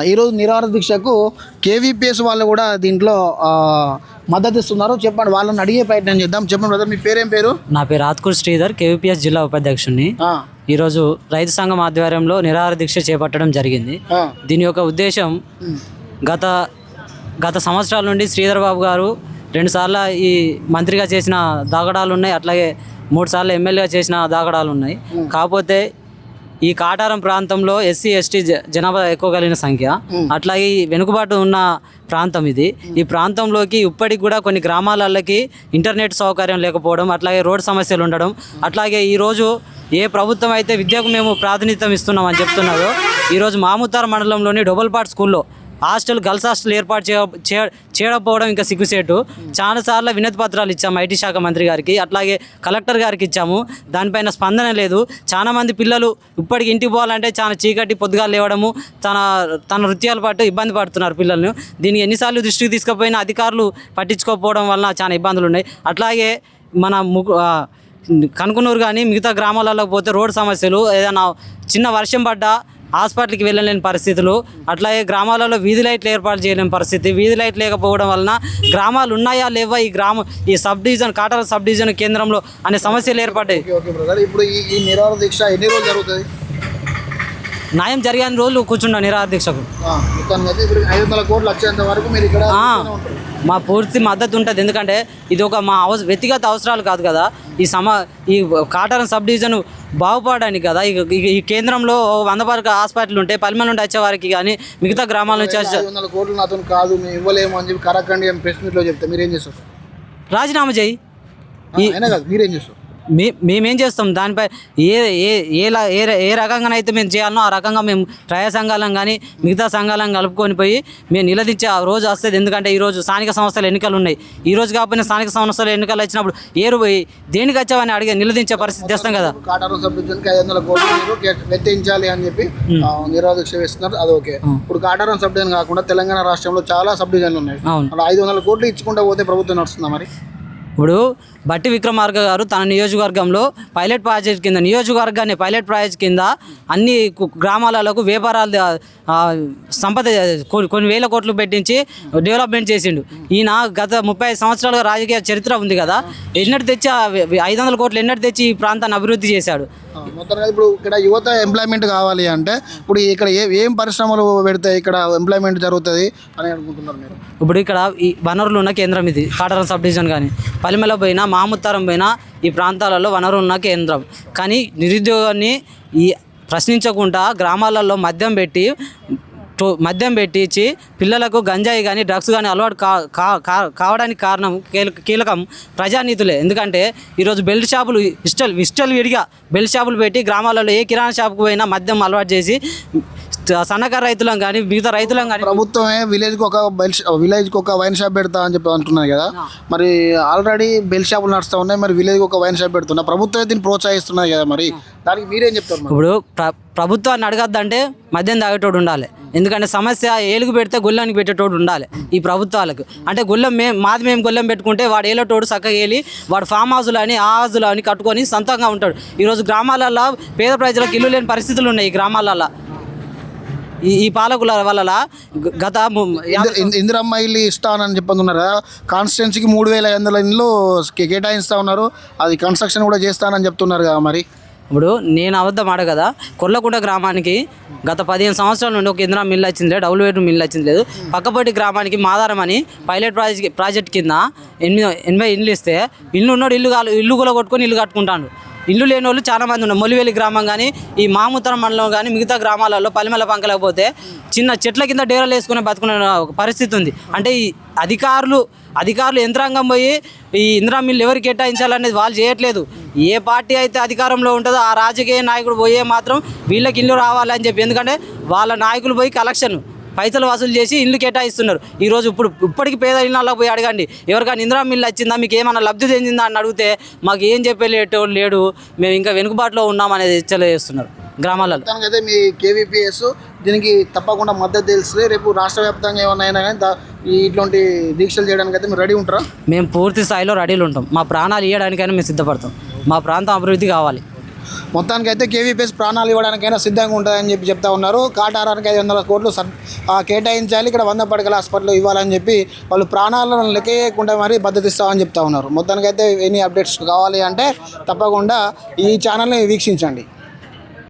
ఈరోజు నిరాహార దీక్షకు కేవీపీఎస్ వాళ్ళు కూడా దీంట్లో మద్దతు ఇస్తున్నారు. చెప్పండి వాళ్ళని అడిగే ప్రయత్నం చేద్దాం. చెప్పండి బ్రదర్ మీ పేరేం పేరు? నా పేరు ఆత్కూర్ శ్రీధర్ కేవీపీఎస్ జిల్లా ఉపాధ్యక్షుడిని. ఈరోజు రైతు సంఘం ఆధ్వర్యంలో నిరాహార దీక్ష చేపట్టడం జరిగింది. దీని యొక్క ఉద్దేశం గత గత సంవత్సరాల నుండి శ్రీధర్ బాబు గారు రెండుసార్లు ఈ మంత్రిగా చేసిన దాగడాలు ఉన్నాయి. అట్లాగే మూడు సార్లు ఎమ్మెల్యేగా చేసిన దాగడాలు ఉన్నాయి. కాకపోతే ఈ కాటారం ప్రాంతంలో ఎస్సీ ఎస్టీ జనాభా ఎక్కువ కలిగిన సంఖ్య. అట్లాగే ఈ వెనుకబాటు ఉన్న ప్రాంతం ఇది. ఈ ప్రాంతంలోకి ఇప్పటికి కూడా కొన్ని గ్రామాలకి ఇంటర్నెట్ సౌకర్యం లేకపోవడం అట్లాగే రోడ్ సమస్యలు ఉండడం. అట్లాగే ఈరోజు ఏ ప్రభుత్వం అయితే విద్యకు మేము ప్రాతినిధ్యం ఇస్తున్నాం అని చెప్తున్నారో ఈరోజు మాముతార్ మండలంలోని డొబల్పాట్ స్కూల్లో హాస్టల్ గర్ల్స్ హాస్టల్ ఏర్పాటు చేయ చేయకపోవడం ఇంకా సిగ్గుసేటు. చాలాసార్లు వినతి పత్రాలు ఇచ్చాము ఐటీ శాఖ మంత్రి గారికి అట్లాగే కలెక్టర్ గారికి ఇచ్చాము. దానిపైన స్పందన లేదు. చాలా మంది పిల్లలు ఇప్పటికి ఇంటికి పోవాలంటే చాలా చీకటి పొద్దుగా లేవడము తన తన నృత్యాల పాటు ఇబ్బంది పడుతున్నారు పిల్లల్ని. దీన్ని ఎన్నిసార్లు దృష్టికి తీసుకుపోయినా అధికారులు పట్టించుకోకపోవడం వలన చాలా ఇబ్బందులు ఉన్నాయి. అట్లాగే మన కనుకునూరు కానీ మిగతా గ్రామాలలో పోతే రోడ్ సమస్యలు ఏదైనా చిన్న వర్షం పడ్డా హాస్పిటల్కి వెళ్ళలేని పరిస్థితులు అట్లాగే గ్రామాలలో వీధి లైట్లు ఏర్పాటు చేయలేని పరిస్థితి వీధి లైట్ లేకపోవడం వలన గ్రామాలు ఉన్నాయా లేవా ఈ గ్రామం ఈ సబ్ డివిజన్ కాటాల సబ్ డివిజన్ కేంద్రంలో అనే సమస్యలు ఏర్పడ్డాయి. ఇప్పుడు ఈ నిరాహార దీక్ష ఎన్ని రోజులు జరుగుతుంది? న్యాయం జరిగిన రోజులు కూర్చున్నా నిరాహార దీక్షకు. మా పూర్తి మద్దతు ఉంటుంది. ఎందుకంటే ఇది ఒక మా అవస వ్యక్తిగత అవసరాలు కాదు కదా. ఈ సమ ఈ కాటారం సబ్ డివిజన్ బాగుపడడానికి కదా ఈ కేంద్రంలో వంద వరకు హాస్పిటల్ ఉంటే పల్మెల నుండి వచ్చే వారికి కానీ మిగతా గ్రామాల నుంచి వందల కోట్లు నాతో కాదు మేము ఇవ్వలేము అని చెప్పి కరకండి ప్రెస్ మీట్లో చెప్తే మీరేం చేస్తారు? రాజీనామా చేయి. మీరేం చేస్తారు? మే మేమేం చేస్తాం? దానిపై ఏ ఏ ఏ ఏ రకంగానైతే మేము చేయాలనో ఆ రకంగా మేము ప్రజా సంఘాలను కానీ మిగతా సంఘాలను కలుపుకొని పోయి మేము నిలదీంచే ఆ రోజు వస్తుంది. ఎందుకంటే ఈరోజు స్థానిక సంస్థల ఎన్నికలు ఉన్నాయి. ఈ రోజు కాకపోయినా స్థానిక సంస్థల ఎన్నికలు వచ్చినప్పుడు ఏరు పోయి దేనికి వచ్చావని అడిగే నిలదీంచే పరిస్థితి తెస్తాం కదా. కాటారం సబ్ డివిజన్కి ఐదు వందల కోట్లు అని చెప్పి దీక్ష వేస్తున్నారు. అది ఓకే. ఇప్పుడు కాటారం సబ్ డివిజన్ కాకుండా తెలంగాణ రాష్ట్రంలో చాలా సబ్ డివిజన్లు ఉన్నాయి. ఐదు వందల కోట్లు ఇచ్చుకుంటా పోతే ప్రభుత్వం నడుస్తుందా మరి? ఇప్పుడు బట్టి విక్రమార్క గారు తన నియోజకవర్గంలో పైలట్ ప్రాజెక్ట్ కింద నియోజకవర్గాన్ని పైలట్ ప్రాజెక్ట్ కింద అన్ని గ్రామాలకు వ్యాపారాలు సంపద కొన్ని కొన్ని వేల కోట్లు పెట్టించి డెవలప్మెంట్ చేసిండు. ఈయన గత ముప్పై సంవత్సరాలుగా రాజకీయ చరిత్ర ఉంది కదా ఎన్నటి తెచ్చి ఐదు వందల కోట్లు ఎన్నటి తెచ్చి ఈ ప్రాంతాన్ని అభివృద్ధి చేశాడు? ఆ, ఇప్పుడు ఇక్కడ యువత ఎంప్లాయ్మెంట్ కావాలి అంటే ఇప్పుడు ఇక్కడ ఏ ఏం పరిశ్రమలు పెడితే ఇక్కడ ఎంప్లాయ్మెంట్ జరుగుతుంది అని అనుకుంటున్నారు మీరు? ఇప్పుడు ఇక్కడ ఈ వనరులు ఉన్న కేంద్రం ఇది కాటరం సబ్ డివిజన్ కానీ. పలిమల పోయినా మాముత్తారం పోయినా ఈ ప్రాంతాలలో వనరులు ఉన్న కేంద్రం. కానీ నిరుద్యోగాన్ని ఈ ప్రశ్నించకుండా గ్రామాలలో మద్యం పెట్టి మద్యం పెట్టించి పిల్లలకు గంజాయి కానీ డ్రగ్స్ కానీ అలవాటు కా కా- కా- కావడానికి కారణం కీలకం ప్రజానీతులే. ఎందుకంటే ఈరోజు బెల్ట్ షాపులు ఇష్టలు ఇష్టలు విడిగా బెల్ట్ షాపులు పెట్టి గ్రామాలలో ఏ కిరాణా షాపుకు పోయినా మద్యం అలవాటు చేసి సన్నకారు రైతులను కానీ మిగతా రైతులను కానీ ప్రభుత్వమే విలేజ్కి ఒక బెల్ విలేజ్కి ఒక వైన్ షాప్ పెడతా అని చెప్పి అంటున్నారు కదా. మరి ఆల్రెడీ బెల్ షాపులు నడుస్తూ ఉన్నాయి మరి విలేజ్కి ఒక వైన్ షాప్ పెడుతున్నా. ప్రభుత్వమే దీన్ని ప్రోత్సహిస్తున్నది కదా మరి. దానికి మీరేం చెప్తారు ఇప్పుడు ప్ర ప్రభుత్వాన్ని అడగద్దంటే మద్యం తాగేటోడు ఉండాలి. ఎందుకంటే సమస్య ఏలుగు పెడితే గొల్లానికి పెట్టేటోడు ఉండాలి ఈ ప్రభుత్వాలకు. అంటే గొల్లం మేము మాది మేము గొల్లం పెట్టుకుంటే వాడు ఏలేటోడు చక్కగా ఏలి వాడు ఫామ్ హౌజులు అని ఆ హౌజులు అని కట్టుకొని సొంతంగా ఉంటాడు. ఈరోజు గ్రామాలలో పేద ప్రజలకు ఇల్లు లేని పరిస్థితులు ఉన్నాయి ఈ గ్రామాలలో ఈ ఈ పాలకుల వల్ల గత ము- ఇందిర- ఇంద- ఇందిరమ్మ ఇల్లు ఇస్తానని చెప్పనున్నారు కదా కాన్స్టిట్యున్సీకి మూడు వేల ఐదు వందల ఇల్లు కే- కేటాయిస్తా ఉన్నారు. అది కన్స్ట్రక్షన్ కూడా చేస్తానని చెప్తున్నారు కదా మరి. ఇప్పుడు నేను అబద్ధం ఆడ కదా కొర్లకుంట గ్రామానికి గత పదిహేను సంవత్సరాల నుండి ఒక ఇందిరా మిల్లు వచ్చింది లేదు డబుల్ బెడ్రూమ్ మిల్లు వచ్చింది లేదు. పక్కపట్టి గ్రామానికి మాదారం అని పైలట్ ప్రాజెక్ట్ ప్రాజెక్ట్ కింద ఎనిమిది ఎనభై ఇల్లు ఇస్తే ఇల్లు ఉన్నోడు ఇల్లు ఇల్లు కూడా కొట్టుకొని ఇల్లు కట్టుకుంటాడు. ఇల్లు లేని వాళ్ళు చాలామంది ఉన్నారు. మొలివేలి గ్రామం కానీ ఈ మాముతరం మండలం కానీ మిగతా గ్రామాలలో పలిమల పంకలేకపోతే చిన్న చెట్ల కింద డేరాలు వేసుకునే బతుకునే ఒక పరిస్థితి ఉంది. అంటే ఈ అధికారులు అధికారులు యంత్రాంగం పోయి ఈ ఇందిరా మిల్లు ఎవరు కేటాయించాలనేది వాళ్ళు చేయట్లేదు. ఏ పార్టీ అయితే అధికారంలో ఉంటుందో ఆ రాజకీయ నాయకుడు పోయే మాత్రం వీళ్ళకి ఇల్లు రావాలని చెప్పి. ఎందుకంటే వాళ్ళ నాయకులు పోయి కలెక్షన్ పైసలు వసూలు చేసి ఇల్లు కేటాయిస్తున్నారు. ఈరోజు ఇప్పుడు ఇప్పటికి పేద ఇళ్ళలో పోయి అడగండి. ఎవరికైనా ఇందిరా మిల్లు వచ్చిందా? మీకు ఏమైనా లబ్ధి చెందిందా అని అడిగితే మాకు ఏం చెప్పేటోడు లేడు. మేము ఇంకా వెనుకబాటులో ఉన్నామనేది తెలియజేస్తున్నారు గ్రామాలలో. మొత్తానికి అయితే మీ కేవీపీఎస్ దీనికి తప్పకుండా మద్దతు తెలుస్తుంది. రేపు రాష్ట్ర వ్యాప్తంగా ఏమన్నా అయినా కానీ ఇట్లాంటి దీక్షలు చేయడానికి అయితే మీరు రెడీ ఉంటారా? మేము పూర్తి స్థాయిలో రెడీలు ఉంటాం. మా ప్రాణాలు ఇవ్వడానికైనా మేము సిద్ధపడతాం. మా ప్రాంతం అభివృద్ధి కావాలి. మొత్తానికి అయితే కేవీపీఎస్ ప్రాణాలు ఇవ్వడానికైనా సిద్ధంగా ఉంటుందని చెప్పి చెప్తా ఉన్నారు. కాటారానికి ఐదు వందల కోట్లు కేటాయించాలి. ఇక్కడ వంద పడకల హాస్పిటల్ ఇవ్వాలని చెప్పి వాళ్ళు ప్రాణాలను లెక్క చేయకుండా మరి భద్రతిస్తామని చెప్తా ఉన్నారు. మొత్తానికి అయితే ఎన్ని అప్డేట్స్ కావాలి అంటే తప్పకుండా ఈ ఛానల్ని వీక్షించండి.